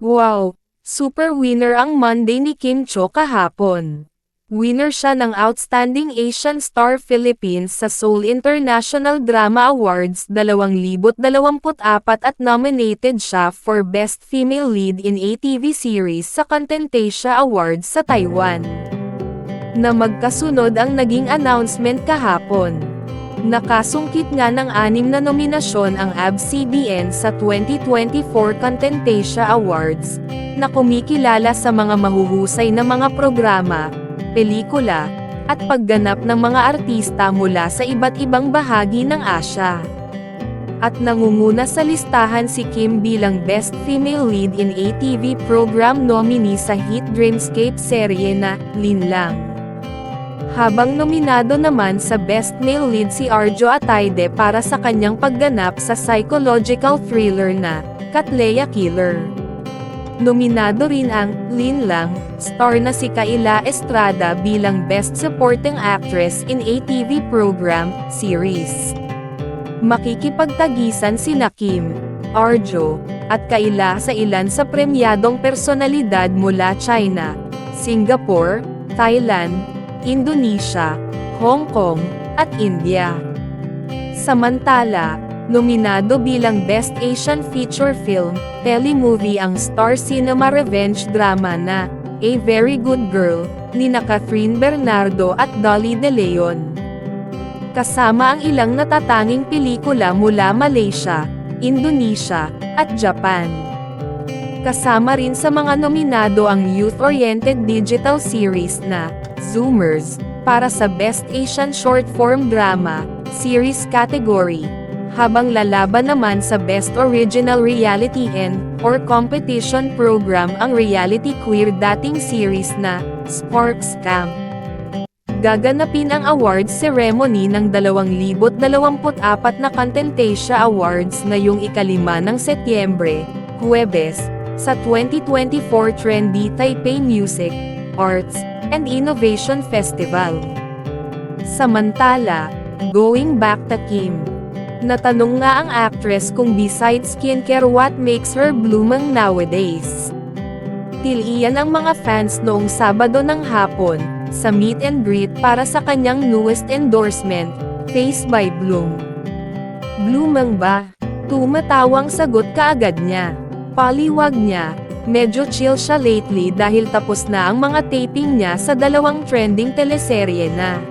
Wow! Super winner ang Monday ni Kim Cho kahapon. Winner siya ng Outstanding Asian Star Philippines sa Seoul International Drama Awards 2024 at nominated siya for Best Female Lead in ATV Series sa Contentasia Awards sa Taiwan. Na magkasunod ang naging announcement kahapon. Nakasungkit nga ng anim na nominasyon ang ABS-CBN sa 2024 Contentasia Awards, na kumikilala sa mga mahuhusay na mga programa, pelikula, at pagganap ng mga artista mula sa iba't ibang bahagi ng Asya. At nangunguna sa listahan si Kim bilang Best Female Lead in ATV Program nominee sa hit Dreamscape serye na Lin Lang. Habang nominado naman sa Best Male Lead si Arjo Ataide para sa kanyang pagganap sa psychological thriller na Katleya Killer. Nominado rin ang Lin Lang, star na si Kaila Estrada bilang Best Supporting Actress in ATV Program Series. Makikipagtagisan sina Kim, Arjo, at Kaila sa ilan sa premyadong personalidad mula China, Singapore, Thailand, Indonesia, Hong Kong, at India. Samantala, nominado bilang Best Asian Feature Film, telemovie ang Star Cinema Revenge drama na A Very Good Girl, ni na Catherine Bernardo at Dolly De Leon. Kasama ang ilang natatanging pelikula mula Malaysia, Indonesia, at Japan. Kasama rin sa mga nominado ang youth-oriented digital series na Zoomers, para sa Best Asian Short Form Drama, Series category, habang lalaban naman sa Best Original Reality and, or Competition Program ang reality queer dating series na, Sparks Camp. Gaganapin ang awards ceremony ng 2024 na Contentasia Awards ngayong ikalima ng Setyembre, Huwebes, sa 2024 Trendy Taipei Music, Arts, and Innovation Festival. Samantala, going back to Kim. Natanong nga ang actress kung besides skincare what makes her blooming nowadays. Tiliyan ang mga fans noong Sabado ng hapon, sa meet and greet para sa kanyang newest endorsement, Face by Bloom. Blooming ba? Tumatawang sagot kaagad niya. Paliwag niya, medyo chill siya lately dahil tapos na ang mga taping niya sa dalawang trending teleserye na.